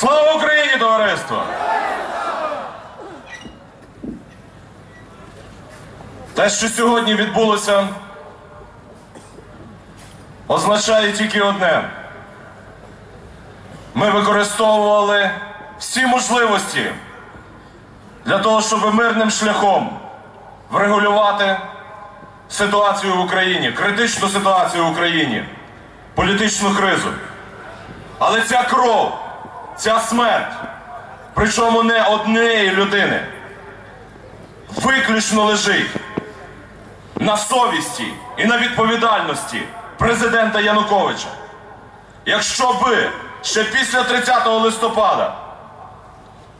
Слава Україні, товариство! Те, що сьогодні відбулося, означає тільки одне. Ми використовували всі можливості для того, щоб мирним шляхом врегулювати ситуацію в Україні, критичну ситуацію в Україні, політичну кризу. Але ця кров, ця смерть, причому не однієї людини, виключно лежить на совісті і на відповідальності президента Януковича. Якщо би ще після 30 листопада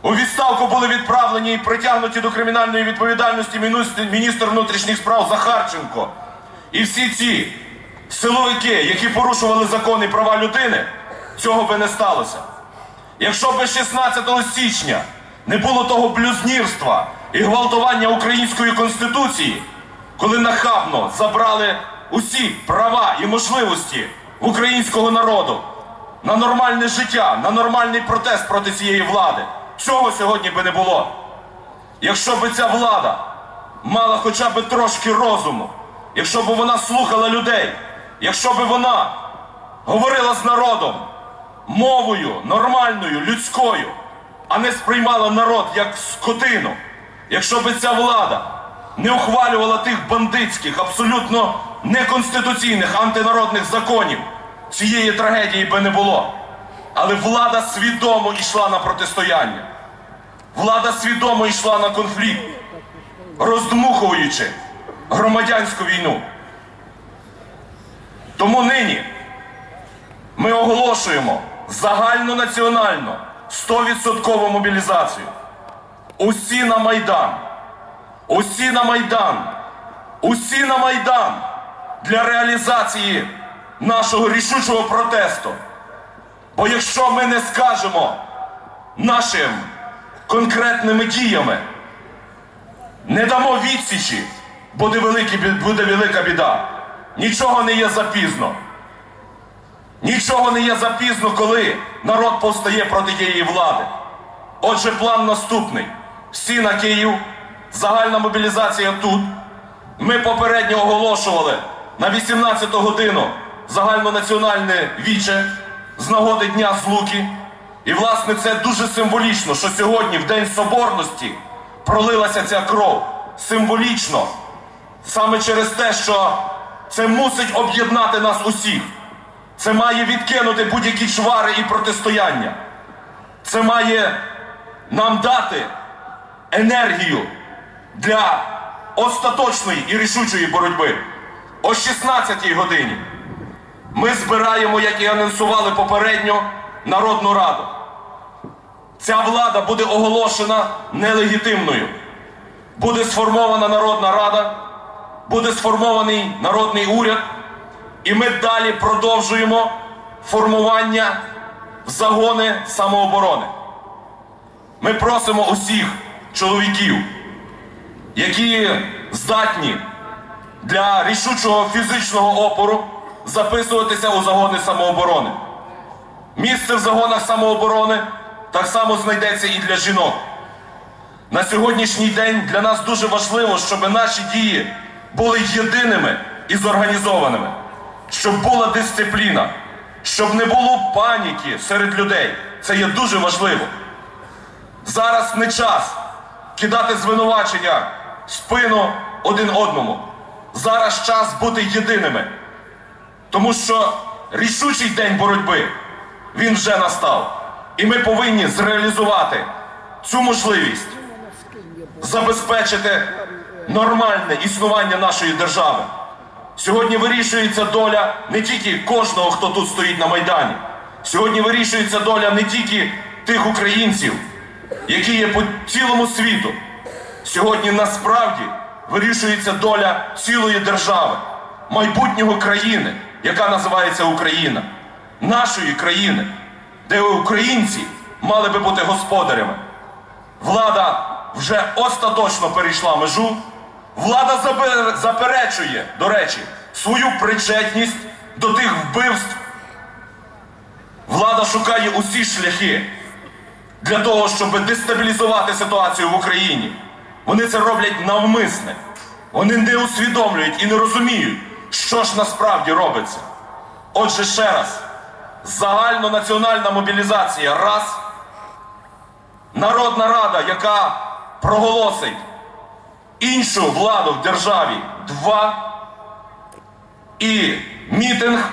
у відставку були відправлені і притягнуті до кримінальної відповідальності міністр- внутрішніх справ Захарченко і всі ці силовики, які порушували закони права людини, цього би не сталося. Якщо би 16 січня не було того блюзнірства і гвалтування української конституції, коли нахабно забрали усі права і можливості українського народу на нормальне життя, на нормальний протест проти цієї влади, цього сьогодні би не було. Якщо би ця влада мала хоча б трошки розуму, якщо б вона слухала людей, якщо б вона говорила з народом мовою нормальною, людською, а не сприймала народ як скотину, якщо б ця влада не ухвалювала тих бандитських, абсолютно неконституційних антинародних законів, цієї трагедії би не було. Але влада свідомо йшла на протистояння. Влада свідомо йшла на конфлікт, роздмухуючи громадянську війну. Тому нині ми оголошуємо загальнонаціональну 100% мобілізацію. Усі на Майдан. Усі на Майдан. Усі на Майдан для реалізації нашого рішучого протесту. Бо якщо ми не скажемо нашим конкретними діями, не дамо відсічі, буде, велика біда. Нічого не є запізно. Нічого не є запізно, коли народ повстає проти тієї влади. Отже, план наступний: всі на Київ, загальна мобілізація тут. Ми попередньо оголошували на 18 годину загальнонаціональне віче з нагоди Дня Злуки. І, власне, це дуже символічно, що сьогодні, в День Соборності, пролилася ця кров. Символічно. Саме через те, що це мусить об'єднати нас усіх. Це має відкинути будь-які чвари і протистояння. Це має нам дати енергію для остаточної і рішучої боротьби. О 16-й годині ми збираємо, як і анонсували попередньо, Народну Раду. Ця влада буде оголошена нелегітимною. Буде сформована Народна Рада, буде сформований народний уряд, і ми далі продовжуємо формування загони самооборони. Ми просимо усіх чоловіків, які здатні для рішучого фізичного опору записуватися у загони самооборони. Місце в загонах самооборони так само знайдеться і для жінок. На сьогоднішній день для нас дуже важливо, щоб наші дії були єдиними і зорганізованими, щоб була дисципліна, щоб не було паніки серед людей. Це є дуже важливо. Зараз не час кидати звинувачення спину один одному. Зараз час бути єдиними. Тому що рішучий день боротьби він вже настав. І ми повинні зреалізувати цю можливість забезпечити нормальне існування нашої держави. Сьогодні вирішується доля не тільки кожного, хто тут стоїть на Майдані. Сьогодні вирішується доля не тільки тих українців, які є по цілому світу. Сьогодні насправді вирішується доля цілої держави, майбутнього країни, яка називається Україна, нашої країни, де українці мали би бути господарями. Влада вже остаточно перейшла межу. Влада заперечує, до речі, свою причетність до тих вбивств. Влада шукає усі шляхи для того, щоб дестабілізувати ситуацію в Україні. Вони це роблять навмисне. Вони не усвідомлюють і не розуміють, що ж насправді робиться. Отже, ще раз, загальнонаціональна мобілізація раз, Народна Рада, яка проголосить іншу владу в державі два, і мітинг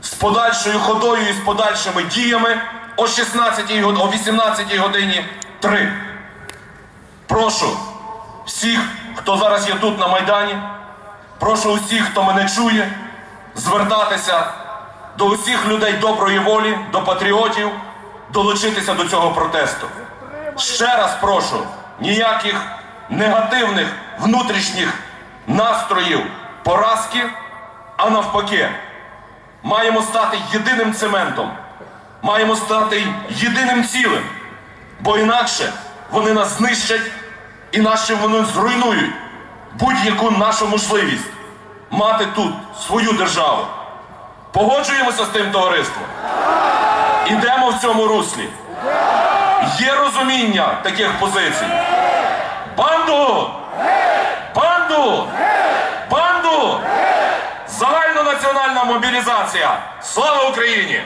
з подальшою ходою і з подальшими діями о 16 год- о 18 годині 3. Прошу всіх, хто зараз є тут на Майдані, прошу усіх, хто мене чує, звертатися до усіх людей доброї волі, до патріотів, долучитися до цього протесту. Ще раз прошу, ніяких негативних внутрішніх настроїв поразки, а навпаки, маємо стати єдиним цементом, маємо стати єдиним цілим, бо інакше вони нас знищать, інакше вони зруйнують будь-яку нашу можливість мати тут свою державу. Погоджуємося з тим товариством? Ідемо в цьому руслі. Є розуміння таких позицій. Банду! Банду! Банду! Загальнонаціональна мобілізація! Слава Україні!